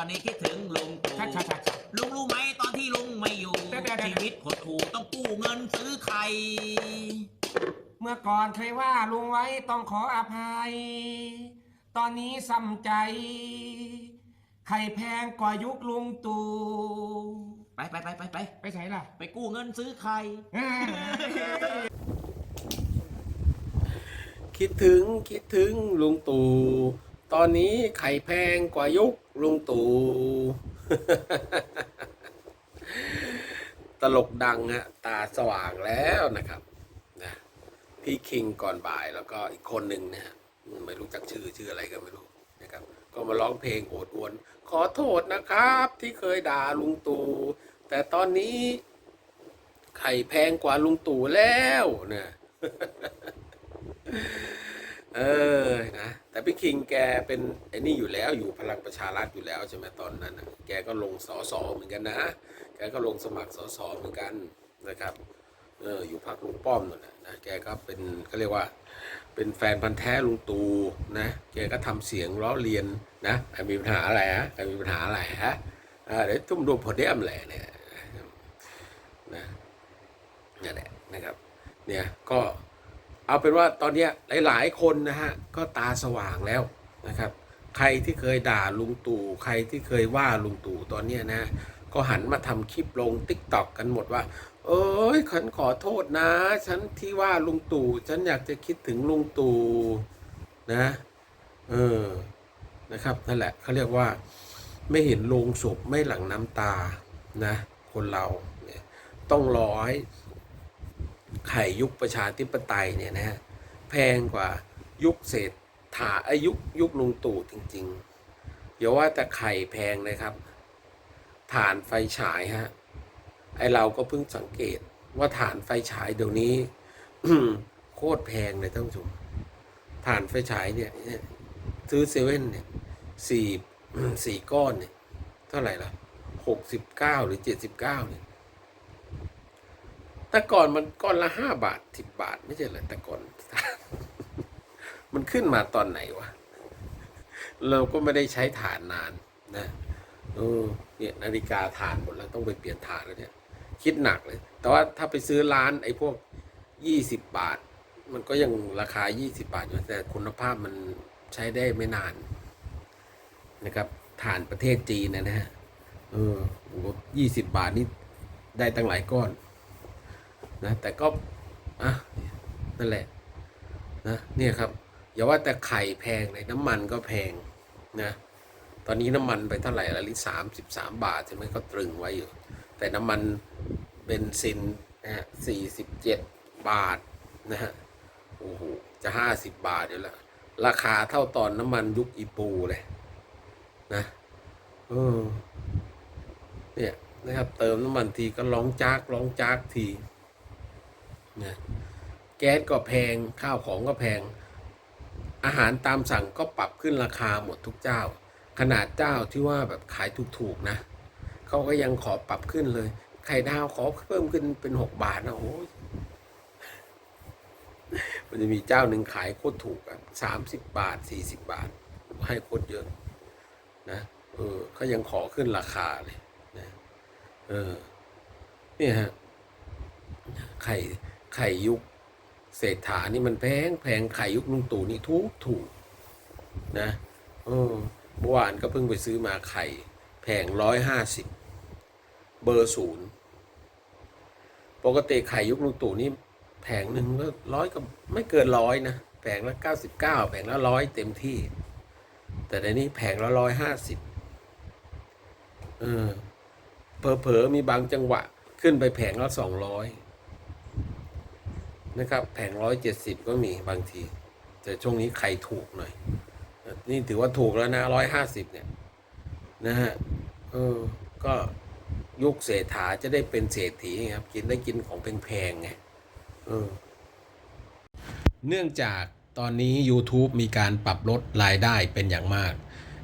อนนี้คิดถึงลุงตู่ลุงรู้ไหมตอนที่ลุงไม่อยู่ชีวิตหดหู่ต้องกู้เงินซื้อไข่เมื่อก่อนเคยว่าลุงไว้ต้องขออภัย ตอนนี้ซ้ำใจ ไข่แพงกว่ายุคลุงตู่ไปไปไปไปไปไปใส่ล่ะ ไปกู้เงินซื้อไข่ คิดถึงคิดถึงลุงตู่ตอนนี้ไข่แพงกว่ายุค ลุงตู่ตลกดังฮะตาสว่างแล้วนะครับนะพี่คิงก่อนบ่ายแล้วก็อีกคนหนึ่งนะฮะไม่รู้จักชื่อชื่ออะไรก็ไม่รู้นะครับ ก็มาร้องเพลงโอดอวน ขอโทษนะครับ ที่เคยด่าลุงตู่แต่ตอนนี้ ไข่แพงกว่าลุงตู่แล้วเนี่ยเออนะ แต่พี่คิงแกเป็นไอ้นี่อยู่แล้วอยู่พลังประชารัฐอยู่แล้วใช่ไหมตอนนั้นนะแกก็ลงสอสอเหมือนกันนะ แกก็ลงสมัครสอสอเหมือนกันนะครับเอออยู่พรรคลุงป้อมนั่นแหละนะแกก็เป็นเขาเรียกว่า เป็นแฟนพันธ์แท้ลุงตูนะแกก็ทำเสียงล้อเลียนนะใครมีปัญหาอะไรฮะใครมีปัญหาอะไรฮะเดี๋ยวตุ้มดูพเดียมแหละเนี่ยนะนี่นแหละนะครับ เนี่ยก็ เอาเป็นว่าตอนนี้หลายๆ คนนะฮะก็ตาสว่างแล้วนะครับ ใครที่เคยด่าลุงตู่ใครที่เคยว่าลุงตู่ตอนนี้นะก็หันมาทำคลิปลงติ๊กต็อกกันหมดว่า เอ้ยฉันขอโทษนะ ฉันที่ว่าลุงตู่ฉันอยากจะคิดถึงลุงตู่นะเออนะครับนั่นแหละเขาเรียกว่าไม่เห็นโลงศพไม่หลั่งน้ำตานะ คนเราเนี่ยต้องรอให้ ไข่ยุคประชาธิปไตยเนี่ยนะฮะแพงกว่ายุคเศรษฐาอายุยุคลุงตู่จริงๆอย่าว่าแต่ไข่แพงเลยครับถ่านไฟฉายฮะไอเราก็เพิ่งสังเกตว่าถ่านไฟฉายเดี๋ยวนี้โคตรแพงเลยท่านผู้ชมถ่านไฟฉายเนี่ยเนี่ยซื้อเซเว่นเนี่ยสี่สี่ก้อนเนี่ยเท่าไหร่ล่ะหกสิบเก้าหรือเจ็ดสิบเก้าเนี่ย แต่ก่อนมันก้อนละห้าบาทสิบบาท ไม่ใช่เหรอแต่ก่อน มันขึ้นมาตอนไหนวะ เราก็ไม่ได้ใช้ฐานนานนะเออเนี่ยนาฬิกาฐานหมดแล้วต้องไปเปลี่ยนฐานแล้วเนี่ย คิดหนักเลย แต่ว่าถ้าไปซื้อร้านไอ้พวกยี่สิบบาท มันก็ยังราคายี่สิบาทอยู่แต่คุณภาพมันใช้ได้ไม่นาน นะครับฐานประเทศจีนนะนะฮะเออยี่สิบบาทนี่ได้ตั้งหลายก้อน นะแต่ก็อะนั่นแหละนะเนี่ยครับอย่าว่าแต่ไข่แพงเลยน้ำมันก็แพงนะตอนนี้น้ำมันไปเท่าไหร่ละลิตรสามสิบสามบาทใช่ไหมก็ตรึงไว้อยู่ แต่น้ำมันเบนซินนะฮะสี่สิบเจ็ดบาทนะฮะโอ้โหจะห้าสิบบาทอยู่แล้วราคาเท่าตอนน้ำมันยุคอีปูเลยนะเออเนี่ยนะครับเติมน้ำมันทีก็ร้องจากร้องจากที นะแก๊สก็แพงข้าวของก็แพง อาหารตามสั่งก็ปรับขึ้นราคาหมดทุกเจ้า ขนาดเจ้าที่ว่าแบบขายถูกๆนะเขาก็ยังขอปรับขึ้นเลย ไข่ดาวขอเพิ่มขึ้นเป็นหกบาทนะโอ้ยมันจะมีเจ้าหนึ่งขายโคตรถูกอะสามสิบบาทสี่สิบบาท ให้โคตรเยอะ นะเออเขายังขอขึ้นราคาเลยนะเออนี่ฮะไข่ ไข่ยุคเศรษฐานี่มันแพงแพงไข่ยุคลุงตู่นี่ถูกถูกนะเออเมื่อวานก็เพิ่งไปซื้อมาไข่ แพงร้อยห้าสิบเบอร์ศูนย์ปกติไข่ยุคลุงตู่นี่แผงหนึ่งก็ร้อยก็ไม่เกินร้อยนะแผงละเก้าสิบเก้าแผงละร้อยเต็มที่ แต่ในนี้แผงละร้อยห้าสิบเออเผลอๆมีบางจังหวะขึ้นไปแผงละสองร้อย นะครับแผงร้อยเจ็ดสิบก็มีบางที แต่ช่วงนี้ไข่ถูกหน่อย นี่ถือว่าถูกแล้วนะร้อยห้าสิบเนี่ย นะฮะเออก็ยุคเศรษฐาจะได้เป็นเศรษฐีครับ กินได้กินของแพงๆไงเออเนื่องจากตอนนี้ YouTube มีการปรับลดรายได้เป็นอย่างมาก